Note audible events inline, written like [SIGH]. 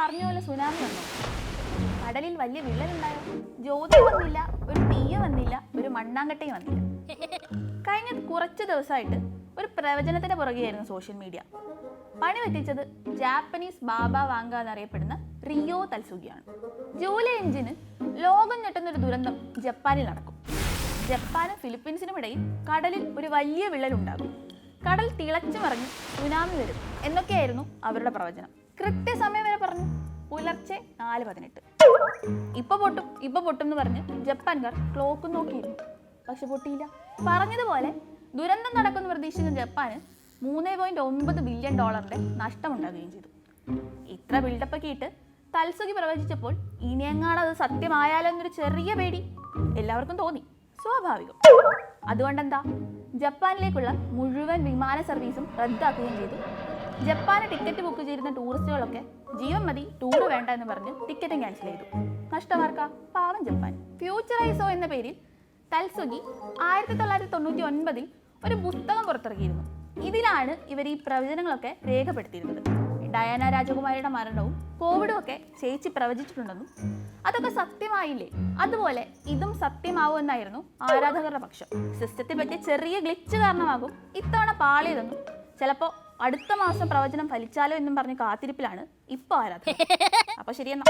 പറഞ്ഞ പോലെ സുനാമി വന്നു. കടലിൽ വലിയ വിള്ളലുണ്ടായോ? ജ്യോതി വന്നില്ല ഒരു തീയ വന്നില്ല ഒരു മണ്ണാങ്കട്ടയും വന്നില്ല. കഴിഞ്ഞ കുറച്ച് ദിവസമായിട്ട് ഒരു പ്രവചനത്തിന്റെ പുറകെയായിരുന്നു സോഷ്യൽ മീഡിയ. പണി പറ്റിച്ചത് ജാപ്പനീസ് ബാബ വാങ്ക എന്നറിയപ്പെടുന്ന റിയോ തൽസുഗിയാണ്. ജൂലൈ അഞ്ചിന് ലോകം ഞെട്ടുന്ന ഒരു ദുരന്തം ജപ്പാനിൽ നടക്കും. ജപ്പാനും ഫിലിപ്പീൻസിനും ഇടയിൽ കടലിൽ ഒരു വലിയ വിള്ളലുണ്ടാകും. കടൽ തിളച്ചു മറിഞ്ഞ് സുനാമി വരും എന്നൊക്കെയായിരുന്നു അവരുടെ പ്രവചനം. കൃത്യസമയം പറഞ്ഞു. പുലർച്ചെ നാല് പതിനെട്ട്. ഇപ്പൊ പൊട്ടും ഇപ്പൊ പൊട്ടും എന്ന് പറഞ്ഞ് ജപ്പാൻകാർ ക്ലോക്ക് നോക്കിയിരുന്നു. പക്ഷെ പൊട്ടിയില്ല. പറഞ്ഞതുപോലെ ദുരന്തം നടക്കുന്ന പ്രതീക്ഷിക്കുന്ന ജപ്പാന് മൂന്ന് പോയിന്റ് ഒമ്പത് ബില്യൺ ഡോളറിന്റെ നഷ്ടമുണ്ടാകുകയും ചെയ്തു. ഇത്ര ബിൽഡപ്പ് ഒക്കെ ഇട്ട് തൽസുഖി പ്രവചിച്ചപ്പോൾ ഇനിയെങ്ങാണ് അത് സത്യമായാലോ എന്നൊരു ചെറിയ പേടി എല്ലാവർക്കും തോന്നി. സ്വാഭാവികം. അതുകൊണ്ടെന്താ? ജപ്പാനിലേക്കുള്ള മുഴുവൻ വിമാന സർവീസും റദ്ദാക്കുകയും ചെയ്തു. ജപ്പാന് ടിക്കറ്റ് ബുക്ക് ചെയ്തിരുന്ന ടൂറിസ്റ്റുകളൊക്കെ ജീവൻ മതി ടൂർ വേണ്ട എന്ന് പറഞ്ഞ് ടിക്കറ്റും ക്യാൻസൽ ചെയ്തു. നഷ്ടമാർക്ക? പാവം ജപ്പാൻ. ഫ്യൂച്ചറൈസോ എന്ന പേരിൽ തൽസുഗി ആയിരത്തി തൊള്ളായിരത്തി തൊണ്ണൂറ്റി ഒൻപതിൽ ഒരു പുസ്തകം പുറത്തിറക്കിയിരുന്നു. ഇതിലാണ് ഇവർ ഈ പ്രവചനങ്ങളൊക്കെ രേഖപ്പെടുത്തിയിരുന്നത്. ഡയാന രാജകുമാരിയുടെ മരണവും കോവിഡും ഒക്കെ ചേച്ചി പ്രവചിച്ചിട്ടുണ്ടെന്നും അതൊക്കെ സത്യമായില്ലേ? അതുപോലെ ഇതും സത്യമാവുമെന്നായിരുന്നു ആരാധകരുടെ പക്ഷം. സിസ്റ്റത്തെ പറ്റിയ ചെറിയ ഗ്ലിച്ച് കാരണമാകും ഇത്തവണ പാളിയതെന്നും ചിലപ്പോൾ അടുത്ത മാസം പ്രവചനം ഫലിച്ചാലോ എന്നും പറഞ്ഞ് കാത്തിരിപ്പിലാണ് ഇപ്പോൾ ആരാധന [LAUGHS] അപ്പോൾ ശരിയെന്നാ.